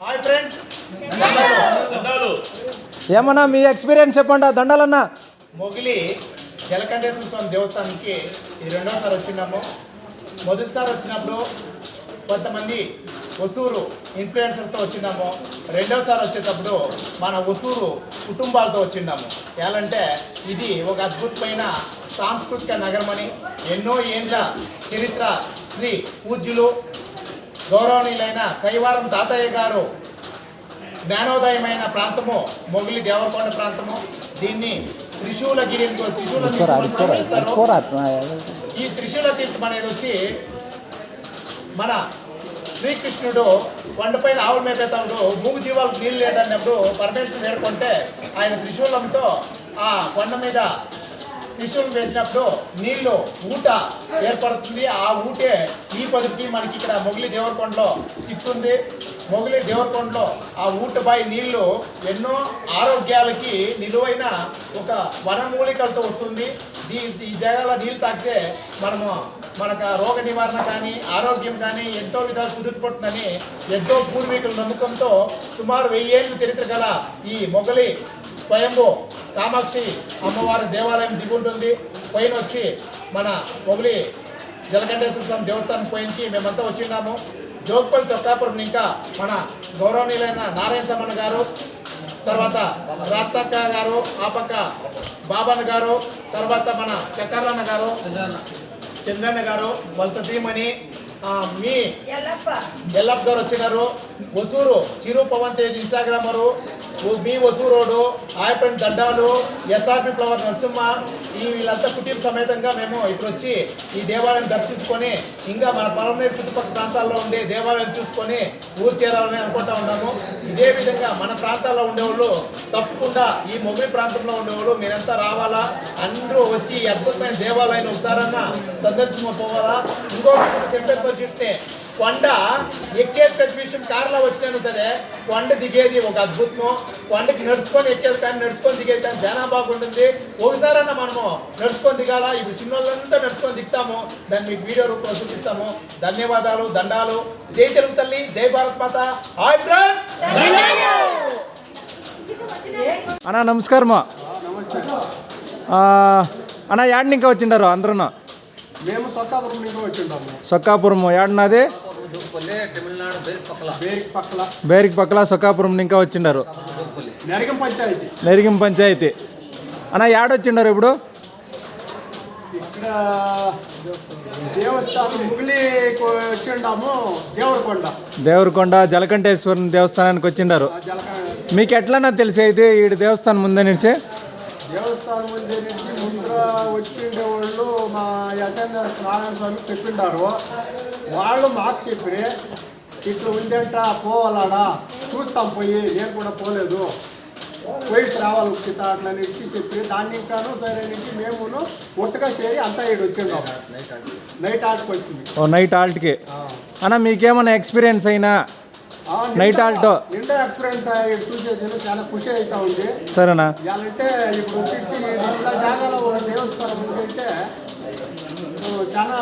Hi friends దండాలు. ఏమన్నా మీ experience చెప్పండి దండాలన్నా? మొగిలి జలకంఠేశ్వర స్వామి దేవస్థానానికి ఇది రెండోసారి వచ్చినాము. మొదటిసారి వచ్చినప్పుడు కొంతమంది ఒసూరు ఇన్ఫ్లుయెన్సర్తో వచ్చినాము. రెండోసారి వచ్చేటప్పుడు మన ఒసూరు కుటుంబాలతో వచ్చినాము. ఎలాంటే ఇది ఒక అద్భుతమైన సాంస్కృతిక నగరమని ఎన్నో ఏండ్ల చరిత్ర శ్రీ పూజ్యులు గౌరవనీయులైన కైవారం తాతయ్య గారు జ్ఞానోదయమైన ప్రాంతము మొగిలి దేవరకొండ ప్రాంతము దీన్ని త్రిశూల తీర్థం అని పిలుస్తారు. ఈ త్రిశూల తీర్థం అనేది వచ్చి మన శ్రీకృష్ణుడు కొండపైన ఆవుల మేపేటప్పుడు మూగు జీవాలకు నీళ్ళు లేదన్నప్పుడు పరమేశ్వరుడు వేడుకుంటే ఆయన త్రిశూలంతో ఆ కొండ మీద త్రిశూలం వేసినప్పుడు నీళ్ళు ఊట ఏర్పడుతుంది. ఆ ఊటే ఈ పదికి మనకి ఇక్కడ మొగిలి దేవరకొండలో చిక్కుంది మొగిలి దేవరకొండలో ఆ ఊటపై నీళ్ళు ఎన్నో ఆరోగ్యాలకి నిలువైన ఒక వనమూలికలతో వస్తుంది. దీ ఈ జాగాలో నీళ్ళు తాగితే మనము మనకు రోగ నివారణ కానీ ఆరోగ్యం కానీ ఎంతో విధాలు కుదురుపడుతుందని ఎంతో పూర్వీకుల నమ్మకంతో సుమారు వెయ్యేళ్ళ చరిత్ర గల ఈ మొగలి స్వయంభూ కామాక్షి అమ్మవారి దేవాలయం దిగుంటుంది. పైన వచ్చి మన మొగలి జలకంఠేశ్వర స్వామి దేవస్థానం పైనకి మేమంతా వచ్చిన్నాము జోగ్పల్లి చొక్కాపురం ఇంకా మన గౌరవనీయులైన నారాయణ సమన్న గారు తర్వాత రాత్తక్క గారు ఆ పక్క బాబన్న గారు తర్వాత మన చక్కర్లన్న గారు చంద్రన్న గారు ఆ, మీ ఎల్లప్ప గారు వచ్చినారు. ఒసూరు చిరు పవన్ తేజ్ ఇన్స్టాగ్రామరు ఓ- మీ రోడ్డు ఆయపని దండాలు ఎస్ఆర్పి ఫ్లవర్ నరసింహ ఈ వీళ్ళంతా కుటుంబ సమేతంగా మేము ఇక్కడ వచ్చి ఈ దేవాలయం దర్శించుకొని ఇంకా మన పొలంనేరు చుట్టుపక్కల ప్రాంతాల్లో ఉండే దేవాలయం చూసుకొని ఊరు చేరాలని అనుకుంటా ఉన్నాము. ఇదే విధంగా మన ప్రాంతాల్లో ఉండేవాళ్ళు తప్పకుండా ఈ మొబైల్ ప్రాంతంలో ఉండేవాళ్ళు మీరంతా రావాలా? అందరూ వచ్చి ఈ అద్భుతమైన దేవాలయాన్ని ఒకసారన్నా సందర్శించుకోవాలా ఇంకో విషయం చెప్పేది పరిశీలిస్తే కొండ ఎక్కేది పెద్ద విషయం కారులో వచ్చినాను సరే కొండ దిగేది ఒక అద్భుతం కొండకి నడుచుకొని ఎక్కేది కానీ నడుచుకొని దిగేది కానీ చాలా బాగుంటుంది. ఒకసారన్నా మనము నడుచుకొని దిగాల? ఇప్పుడు చిన్నోళ్ళంతా నడుచుకొని దిగుతాము. దాన్ని మీకు వీడియో రూపంలో చూపిస్తాము. ధన్యవాదాలు దండాలు. జై తెలుగు తల్లి జై భారత్ మాత. Hi friends! అన్నా నమస్కారము ఆ, అన్నా యాడ్ ఇంకా వచ్చిండారు అందరూ మేము సొక్కాపురం నుంచి వచ్చిండాము. సొక్కాపురం యాడన్నది బేరికి పక్కల సొక్కాపురం ఇంకా వచ్చిండారు. నెరగం పంచాయతీ. నెరిగిం పంచాయతీ. అన్న యాడొచ్చిండారు ఇప్పుడు? దేవరకొండ. దేవరకొండ జలకంఠేశ్వరం దేవస్థానానికి వచ్చిండారు. మీకు ఎట్లన్నా తెలిసేది ఈ దేవస్థానం ముందనిచ్చే దేవస్థానం ముందు నుంచి ముందర వచ్చిండే వాళ్ళు మా ఎస్ఎన్ నారాయణ స్వామికి చెప్పిండారు. వాళ్ళు మాకు చెప్పి ఇట్లా ఉందంట పోవాలాడా చూస్తాం పోయి నేను కూడా పోలేదు. పోయి రావాలి ఉచిత అట్లా అనేసి చెప్పి దాన్ని ఇంకాను సరే నుంచి మేమును ఒట్టుగా చేరి అంతా ఇటు వచ్చిండాం. నైట్ ఆటకు వచ్చింది ఓ నైట్ ఆల్ట్కి. ఆ. అన్న మీకేమైనా ఎక్స్పీరియన్స్ అయినా నైట్ ఆల్టో. నిండా ఎక్స్పీరియన్స్ చూసేది చాలా ఖుషి అవుతా ఉంది. సరేనా? ఇవాళంటే ఇప్పుడు వచ్చేసి ఇట్లా జాగాలో దేవస్థానం ఓ, చాలా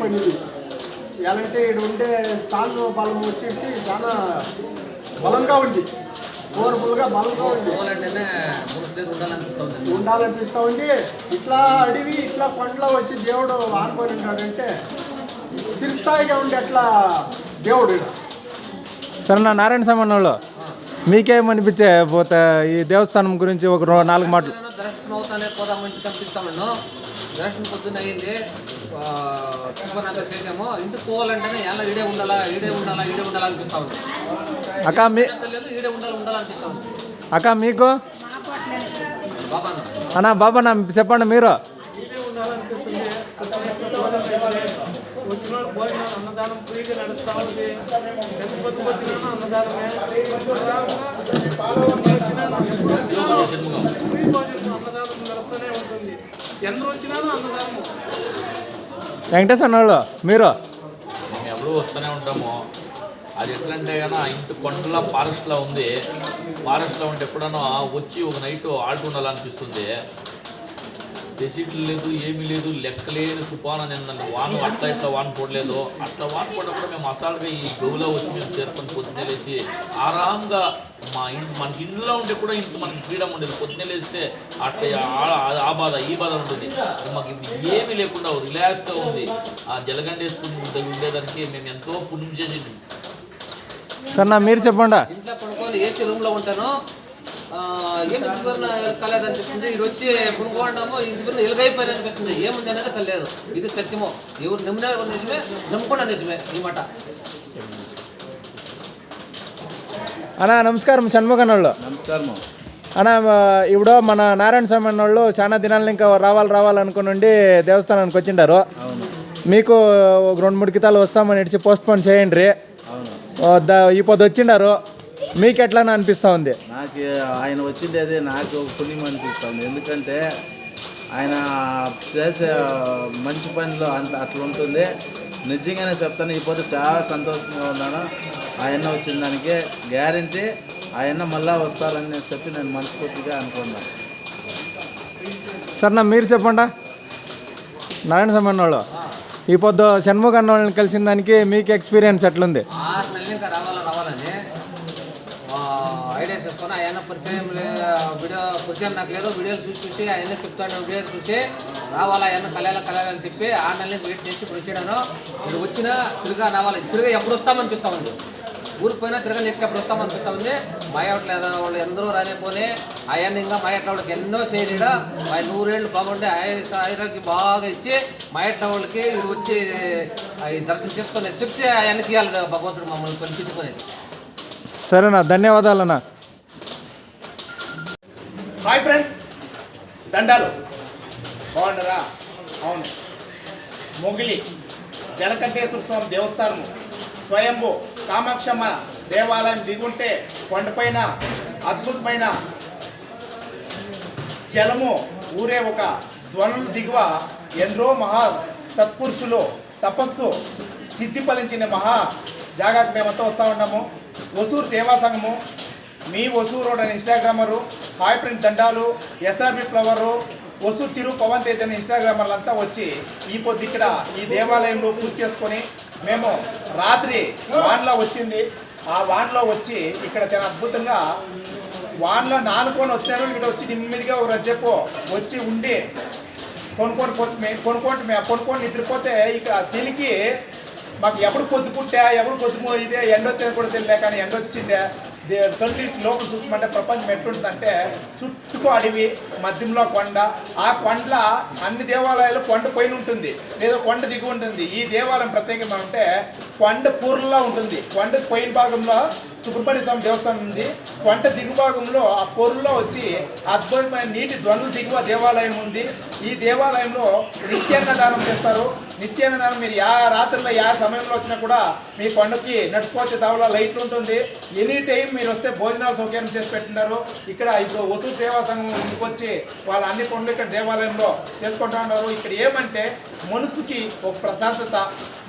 పని ఇది ఇవాళంటే ఇక్కడ ఉండే స్థానం బలం వచ్చేసి చాలా బలంగా ఉంది. పవర్ఫుల్గా బలంగా ఉంది. ఉండాలనిపిస్తూ ఉంది. ఇట్లా అడవి ఇట్లా కొండలో వచ్చి దేవుడు ఆనుకొని ఉంటాడంటే చిరుస్థాయిగా ఉండే అట్లా దేవుడు. ఈడ. సరేనా నారాయణ సమన్నంలో మీకేమనిపించే పోతే ఈ దేవస్థానం గురించి ఒక రో- నాలుగు మాటలు. దర్శనం అవుతానే పోదామంటే కనిపిస్తామను దర్శనం పొద్దున్న అయ్యింది టిఫన్ అంతా చేసాము ఇంటికి పోవాలంటేనే ఎలా ఈడే ఉండాలా ఈడే ఉండాలా ఈడే ఉండాలా అనిపిస్తా ఉంది అక్క మీ లేదు ఈడే ఉండాలి ఉండాలనిపిస్తా ఉంది అక్క మీకు? బాబా అన్న బాబా నా చెప్పండి మీరు. వచ్చిన అన్నదానం ఫ్రీగా నడుస్తూ ఉంది. ఎంత పొద్దుకు వచ్చినా అన్నదానమే. ఫ్రీ భోజనం అన్నదానం నడుస్తూనే ఉంటుంది. ఎందరు వచ్చినా అన్నదానం వెంకటేశ్వర వాళ్ళు మీరు? మేము ఎప్పుడూ వస్తూనే ఉంటాము. అది ఎట్లంటే కన్నా ఇంటి కొండల ఫారెస్ట్లో ఉంది. ఫారెస్ట్లో ఉంటే ఎప్పుడన్నా వచ్చి ఒక నైట్ ఆల్ట్ రెసిప్ట్లు లేదు ఏమీ లేదు లెక్కలేని తుఫాను నిన్న వాన అట్లా ఇట్లా వాన పడలేదు? అట్లా వాన పడినప్పుడు మేము అసాల్గా ఈ గౌలో వచ్చి మేము చేరుకొని పొద్దున్నే లేచి ఆరాంగా మా ఇంటి మనకి ఇంట్లో ఉంటే కూడా ఇంట్లో మనకి ఫ్రీడమ్ ఉండేది. పొద్దున్నే లేస్తే అట్లా ఆ- బాధ ఈ బాధ ఉంటుంది. మాకు ఇప్పుడు ఏమీ లేకుండా రిలాక్స్గా ఉంది. ఆ జలగండేసుకుని ఉండేదానికి మేము ఎంతో పుణ్యం చేసింది. సార్ నా మీరు చెప్పండా? ఇంట్లో పడుకొని ఏసీ రూమ్లో ఉంటాను. ఆ, ఏం ఇంటిపైన కలేదు అనిపిస్తుంది ఇటు వచ్చి పడుకోవడము ఇంటిపైన ఎలుగైపోయింది అనిపిస్తుంది ఏముంది అనేది తెలియదు ఇది సత్యమో. ఎవరు నమ్మినా నిజమే నమ్ముకున్నా నిజమే ఈ మాట. అన్నా నమస్కారం. షణ్ముఖన్నోళ్ళు నమస్కారము అన్న ఇప్పుడు మన నారాయణ స్వామి అన్నోళ్ళు చాలా దినాలు ఇంకా రావాలి రావాలనుకుని ఉండి దేవస్థానానికి వచ్చిండారు. అవును. మీకు ఒక రెండు మూడు కితాలు వస్తామని ఇడిచి పోస్ట్ పోన్ చేయండి ఈ పొద్దు వచ్చిండారు. మీకు ఎట్లా అనిపిస్తూ ఉంది నాకు ఆయన వచ్చిండేది నాకు పుణ్యం అనిపిస్తుంది. ఎందుకంటే ఆయన చేసే మంచి పనిలో అంత అట్లా ఉంటుంది. నిజంగానే చెప్తాను ఈ పొద్దు చాలా సంతోషంగా ఉన్నాను. ఆయన వచ్చిన దానికి గ్యారంటీ. ఆయన మళ్ళా వస్తారని చెప్పి నేను మనస్ఫూర్తిగా అనుకున్నాను సార్ నా మీరు చెప్పండా? నారాయణ స్వామి అన్నోళ్ళు ఈ పొద్దు షణ్ముఖ అన్నోళ్ళని కలిసిన దానికి మీకు ఎక్స్పీరియన్స్ ఎట్లుంది ఆరు నెలలు ఇంకా రావాలా రావాలని ఆ, ఐడియా చేసుకొని ఆయన పరిచయం వీడియో పరిచయం నాకు లేదు. వీడియోలు చూసి చూసి ఆయన చెప్తాడు. వీడియోలు చూసి రావాలా ఆయన కలయాలా కలయాలని చెప్పి ఆరు నెలల నుంచి వెయిట్ చేసి ఇప్పుడు వచ్చాడను ఇప్పుడు వచ్చినా తిరుగా రావాలి. తిరుగా ఎప్పుడు వస్తామనిపిస్తా ఉంది. ఊరికి పోయినా తిరగని నెక్కి ఎప్పుడు వస్తామనిపిస్తా ఉంది. మాయట్లేదు వాళ్ళు ఎందరో రానిపోని ఆయన ఇంకా మాయట్ల వాళ్ళకి ఎన్నో చేయలేడు? ఆయన నూరేళ్ళు బాగుండే ఆయన ఆయుర్కి బాగా ఇచ్చి మాయట్ల వాళ్ళకి ఇప్పుడు వచ్చి దర్శనం చేసుకునే శక్తి ఆయనకి ఇవ్వాలి భగవంతుడు మమ్మల్ని కల్పించుకునేది సరేనా ధన్యవాదాలన్నా. హాయ్ ఫ్రెండ్స్ దండాలు. బాగుండరా అవును. మొగిలి జలకంఠేశ్వర స్వామి దేవస్థానము. స్వయంభు కామాక్షమ్మ దేవాలయం దిగుంటే కొండపైన అద్భుతమైన జలము ఊరే ఒక ధ్వనులు దిగువ ఎందరో మహా సత్పురుషులు తపస్సు సిద్ధి ఫలించిన మహా జాగాకు మేమంతా వస్తూ ఉన్నాము. ఒసూరు సేవా సంఘము. మీ ఒసూరు ఇన్స్టాగ్రామరు హాయ్ ప్రింట్ దండాలు ఎస్ఆర్బి ఫ్లవరు వసు చిరు పవన్ తేజ్ అనే ఇన్స్టాగ్రామర్లంతా వచ్చి ఈ పొద్దు ఇక్కడ ఈ దేవాలయంలో పూజ చేసుకొని మేము రాత్రి వాన్లో వచ్చింది. ఆ వాన్లో వచ్చి ఇక్కడ చాలా అద్భుతంగా వాన్లో నానుకొని వచ్చారు ఇక్కడ వచ్చి నెమ్మదిగా ఒక రజ్జెప్పు వచ్చి ఉండి కొనుక్కొని పోతే కొనుక్కోండి మేము కొనుక్కొని నిద్రపోతే ఇక్కడ సిలికి మాకు ఎప్పుడు పొద్దు పుట్టా ఎప్పుడు పొద్దు ఇదే ఎండ వచ్చేది కూడా తెలియలే కానీ ఎండ వచ్చిందే ట్వంటీ లోపల చూసుకుంటే ప్రపంచం ఎట్లుంటుందంటే చుట్టుకు అడవి మధ్యంలో కొండ. ఆ కొండ అన్ని దేవాలయాలు కొండ పైన ఉంటుంది. లేదా కొండ దిగు ఉంటుంది. ఈ దేవాలయం ప్రత్యేకంగా అంటే కొండ పూర్లా ఉంటుంది. కొండ పైన భాగంలో సుబ్రహ్మణ్య స్వామి దేవస్థానం ఉంది. కొండ దిగు భాగంలో ఆ పొరుల్లో వచ్చి అద్భుతమైన నీటి ధ్వనులు దిగువ దేవాలయం ఉంది. ఈ దేవాలయంలో నిత్యాన్నదానం చేస్తారు. నిత్యాన్నదానం మీరు యా రాత్రిలో యా సమయంలో వచ్చినా కూడా మీ పండుగకి నడుచుకోవచ్చు దావలో లైట్లు ఉంటుంది. ఎనీ టైం మీరు వస్తే భోజనాలు సౌకర్యం చేసి పెట్టినారు ఇక్కడ ఇప్పుడు వసూ సేవా సంఘం ఇంటికి వచ్చి వాళ్ళ అన్ని పనులు ఇక్కడ దేవాలయంలో చేసుకుంటా ఉన్నారు. ఇక్కడ ఏమంటే మనసుకి ఒక ప్రశాంతత.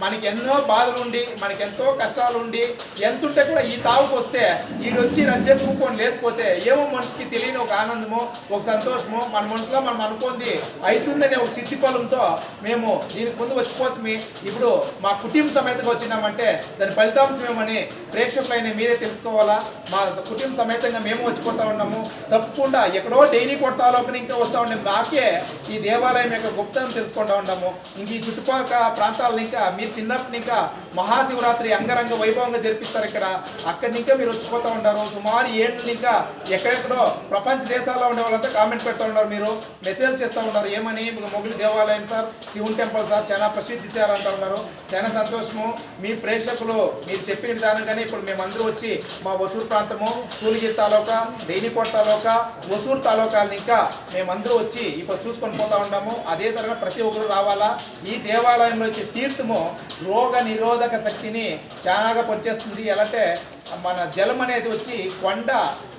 మనకి ఎన్నో బాధలు ఉండి మనకి ఎంతో కష్టాలు ఉండి ఎంతుంటే కూడా ఈ తావుకు వస్తే ఈడొచ్చి రజ్జెప్పుకొని లేకపోతే ఏమో మనసుకి తెలియని ఒక ఆనందము ఒక సంతోషము మన మనసులో మనం అనుకుంది అవుతుందనే ఒక సిద్ధి ఫలంతో మేము దీనికి ముందు వచ్చిపోతుంది. ఇప్పుడు మా కుటుంబ సమేతంగా వచ్చినామంటే దాని ఫలితాంశం ఏమని ప్రేక్షకులైన మీరే తెలుసుకోవాలా? మా కుటుంబ సమేతంగా మేము వచ్చిపోతా ఉన్నాము. తప్పకుండా ఎక్కడో డైలీ కొడతాలోకి ఇంకా వస్తూ ఉండే మాకే ఈ దేవాలయం యొక్క గుప్తం తెలుసుకుంటా ఉన్నాము. ఇంక ఈ చుట్టుపక్కల ప్రాంతాలను ఇంకా మీరు చిన్నప్పటి ఇంకా మహాశివరాత్రి అంగరంగ వైభవంగా జరిపిస్తారు ఇక్కడ. అక్కడి ఇంకా మీరు వచ్చిపోతూ ఉంటారు. సుమారు ఏళ్ళు ఇంకా ఎక్కడెక్కడో ప్రపంచ దేశాల్లో ఉండే వాళ్ళంతా కామెంట్ పెడతా ఉన్నారు మీరు. మెసేజ్ చేస్తూ ఉన్నారు. ఏమని? మొగులు దేవాలయం సార్ శివుని టెంపుల్ సార్ చాలా ప్రసిద్ధి సార్ అంటూ ఉన్నారు. చాలా సంతోషము. మీ ప్రేక్షకులు మీరు చెప్పిన విధానంగానే ఇప్పుడు మేమందరూ వచ్చి మా వసూరు ప్రాంతము సూలిగిరి తాలూకా డైనీకోట తాలూకా వసూరు తాలూకాలను ఇంకా మేమందరూ వచ్చి ఇప్పుడు చూసుకొని పోతా ఉన్నాము. అదే తరగా ప్రతి ఒక్కరు రావాలా? ఈ దేవాలయంలో వచ్చే తీర్థము రోగ నిరోధక శక్తిని చాలాగా పనిచేస్తుంది ఎలా అంటే మన జలం అనేది వచ్చి కొండ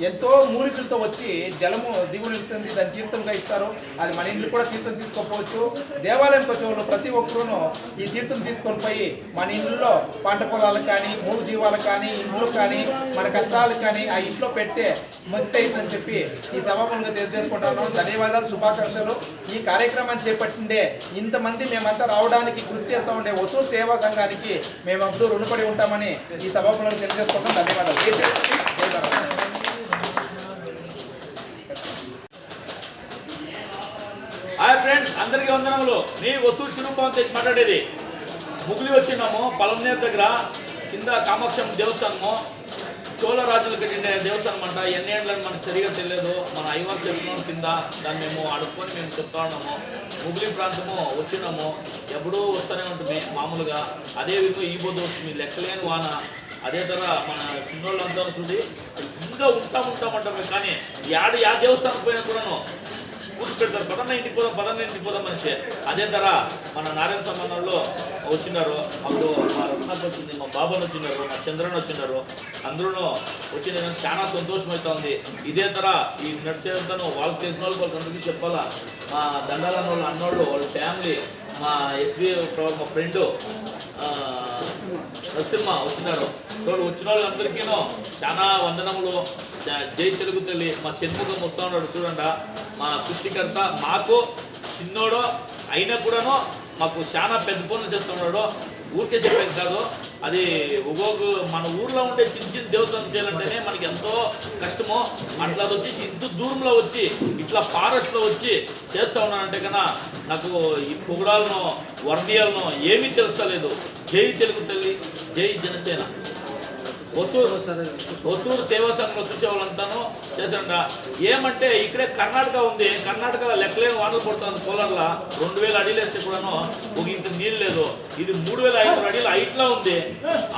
ఎంతో మూలికలతో వచ్చి జలము దిగునిస్తుంది దాన్ని తీర్థంగా ఇస్తారు. అది మన ఇంట్లో కూడా తీర్థం తీసుకోకపోవచ్చు. దేవాలయం వచ్చే ప్రతి ఒక్కరూ ఈ తీర్థం తీసుకొని పోయి మన ఇంట్లో పంట పొలాలకు కానీ మూడు జీవాలకు కానీ ఇంట్లో కానీ మన కష్టాలకు కానీ ఆ ఇంట్లో పెడితే మంచిదైందని చెప్పి ఈ సభాములుగా తెలియజేసుకుంటాను ధన్యవాదాలు శుభాకాంక్షలు. ఈ కార్యక్రమాన్ని చేపట్టిండే ఇంతమంది మేమంతా రావడానికి కృషి చేస్తూ ఉండే వసూలు సేవా సంఘానికి మేము రుణపడి ఉంటామని ఈ సభాములను తెలియజేసుకుంటాం హాయ్ ఫ్రెండ్స్ అందరికీ వందనములు. మీ వస్తువు చిరుపాన్ తెచ్చి మాట్లాడేది. ముగిలి వచ్చినాము పలమనేరు దగ్గర కింద కామాక్షం దేవస్థానము. చోళరాజులు కట్టిండే దేవస్థానం అంట ఎన్ని ఏండ్లని మనకు సరిగా తెలియదు. మన ఐవాన్ చెప్తున్నాం కింద దాన్ని మేము అడుక్కొని మేము చెప్తా ఉన్నాము. ముగిలి ప్రాంతము వచ్చినాము. ఎప్పుడూ వస్తూనే ఉంటుంది మామూలుగా. అదే విధంగా ఈ పొద్దు వస్తుంది లెక్కలేని వాన అదే తర మన చిన్నోళ్ళందరూ చూసి ఇంకా ఉంటాం ఉంటామంటామే కానీ యాడ యా దేవస్థానం పోయినా కూడాను ఊరికి పెడతారు పదన్న ఇంటికి పోదాం పదన్న ఇంటికి పోదాం మనిషి అదే ధర మన నారాయణ సంబంధంలో వచ్చినారు అప్పుడు మా రఘునాథ్ వచ్చింది మా బాబాను వచ్చినారు మా చంద్రన్ వచ్చినారు. అందరూ వచ్చింది నాకు చాలా సంతోషం అవుతుంది ఇదే ధర ఈ నడిచేంతను వాళ్ళకి తెలిసిన వాళ్ళు వాళ్ళకి అందరికీ చెప్పాలా? మా దండాలన్న వాళ్ళు అన్నోళ్ళు వాళ్ళ ఫ్యామిలీ మా ఎస్బీ మా ఫ్రెండ్ నరసింహ వచ్చినారు. చూడు వచ్చిన వాళ్ళందరికీనూ చాలా వందనములు. జై తెలుగు తల్లి. మా షణ్ముఖం వస్తా ఉన్నాడు చూడండి. మా సృష్టికర్త మాకు చిన్నోడు అయినా కూడాను మాకు చాలా పెద్ద పనులు చేస్తున్నాడు. ఊరికే చెప్పేది కాదు. అది ఒక్కొక్క మన ఊర్లో ఉండే చిన్న చిన్న దేవస్థానం చేయాలంటేనే మనకి ఎంతో కష్టమో. అట్లా వచ్చేసి ఇంత దూరంలో వచ్చి ఇట్లా ఫారెస్ట్లో వచ్చి చేస్తా ఉన్నానంటే కన్నా నాకు ఈ పొగడాలను వర్ణీయాలను ఏమీ తెలుస్తలేదు. జై తెలుగు తల్లి జై జనసేన. ఒత్తూరు ఒత్తూరు సేవా సంఘం చూసే వాళ్ళంతాను చేశాడ ఏమంటే ఇక్కడే కర్ణాటక ఉంది కర్ణాటకలో లెక్కలేని వానలు పడుతుంది కోలార్లో రెండు వేల అడిలు వేస్తే కూడాను ఒక ఇంత నీళ్ళు లేదు. ఇది మూడు వేల ఐదు వందల అడిలు హైట్లో ఉంది.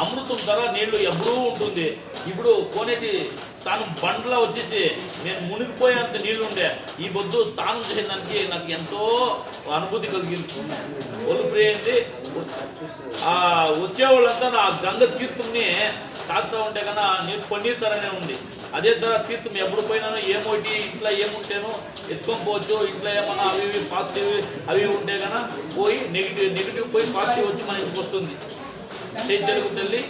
అమృతం ధర నీళ్ళు ఎప్పుడూ ఉంటుంది. ఇప్పుడు కోనేటి స్థానం బండ్లో వచ్చేసి నేను మునిగిపోయేంత నీళ్ళు ఉండే. ఈ బొద్దు స్నానం చేయడానికి నాకు ఎంతో అనుభూతి కలిగింది. ఒళ్ళు ఫ్రీ అయింది. ఆ వచ్చేవాళ్ళంతా నా గంగ తీర్థంని తాగుతూ ఉంటే కన్నా నీరు పన్నీర్ తరనే ఉంది. అదే ధర తీర్థం ఎప్పుడు పోయినానో ఏమోటి ఇంట్లో ఏముంటేనో ఎత్తుకొని పోవచ్చు ఇంట్లో ఏమన్నా అవి ఇవి పాజిటివ్ అవి ఉంటే కన్నా పోయి నెగిటివ్ నెగిటివ్ పోయి పాజిటివ్ వచ్చి మన ఇంటికి వస్తుంది. జై తెలుగు తల్లి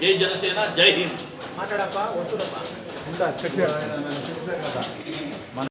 జై జనసేన జై హింద్. మాట్లాడప్ప మన